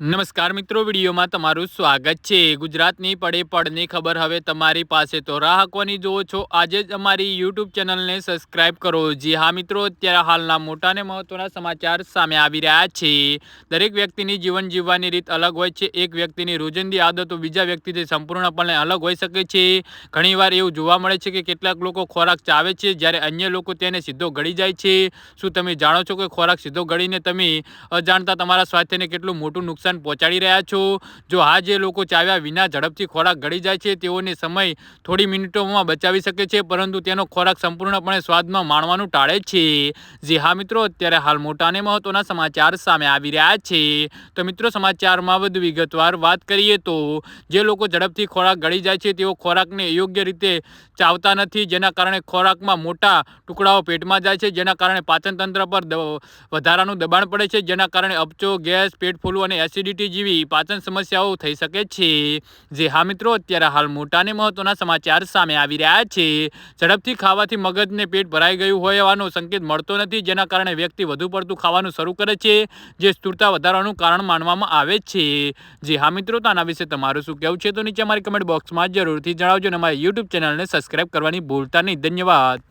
નમસ્કાર મિત્રો, વિડીયોમાં તમારું સ્વાગત છે. ગુજરાતની પડે પડની ખબર હવે તમારી પાસે તો રાહકોની જુઓ છો? આજે જ અમારી યુટ્યુબ ચેનલને સબસ્ક્રાઇબ કરો. જી હા મિત્રો, અત્યારે હાલના મોટા અને મહત્વના સમાચાર સામે આવી રહ્યા છે. દરેક વ્યક્તિની જીવન જીવવાની રીત અલગ હોય છે. એક વ્યક્તિની રોજિંદી આદતો બીજા વ્યક્તિથી સંપૂર્ણપણે અલગ હોઈ શકે છે. ઘણીવાર એવું જોવા મળે છે કે કેટલાક લોકો ખોરાક ચાવે છે, જ્યારે અન્ય લોકો તેને સીધો ગળી જાય છે. શું તમે જાણો છો કે ખોરાક સીધો ગળીને તમે અજાણતા તમારા સ્વાસ્થ્યને કેટલું મોટું નુકસાન નુકસાન પહોંચાડી રહ્યા છો? જો હા જે લોકો ચાવ્યા વિના ઝડપથી ખોરાક ગળી જાય છે, તેઓને સમય થોડી મિનિટોમાં બચાવી શકે છે, પરંતુ તેનો ખોરાક સંપૂર્ણપણે સ્વાદમાં માણવાનું ટાળે છે. જે હા, મિત્રો, અત્યારે હાલ મોટા અને મહત્વના સમાચાર સામે આવી રહ્યા છે. તો મિત્રો, સમાચારમાં વધુ વિગતવાર વાત કરીએ તો, જે લોકો ઝડપથી ખોરાક ગળી જાય છે, તેઓ ખોરાકને યોગ્ય રીતે ચાવતા નથી, જેના કારણે ખોરાકમાં મોટા ટુકડાઓ પેટમાં જાય છે, જેના કારણે પાચન તંત્ર પર વધારાનું દબાણ પડે છે, જેના કારણે અપચો, ગેસ, પેટ ફૂલવું અને એસિડિટી જેવી પાચન સમસ્યાઓ થઈ શકે છે. જે હા મિત્રો, અત્યારે હાલ મોટા અને મહત્વના સમાચાર સામે આવી રહ્યા છે. ઝડપથી ખાવાથી મગજને પેટ ભરાઈ ગયું હોય એવાનો સંકેત મળતો નથી, જેના કારણે વ્યક્તિ વધુ પડતું ખાવાનું શરૂ કરે છે, જે સ્થૂળતા વધારવાનું કારણ માનવામાં આવે છે. જે હા મિત્રો, તો આના વિશે તમારું શું કહેવું છે? તો નીચે અમારી કમેન્ટ બોક્સમાં જરૂરથી જણાવજો અને અમારી યુટ્યુબ ચેનલને સબસ્ક્રાઈબ કરવાની ભૂલતા નહીં. ધન્યવાદ.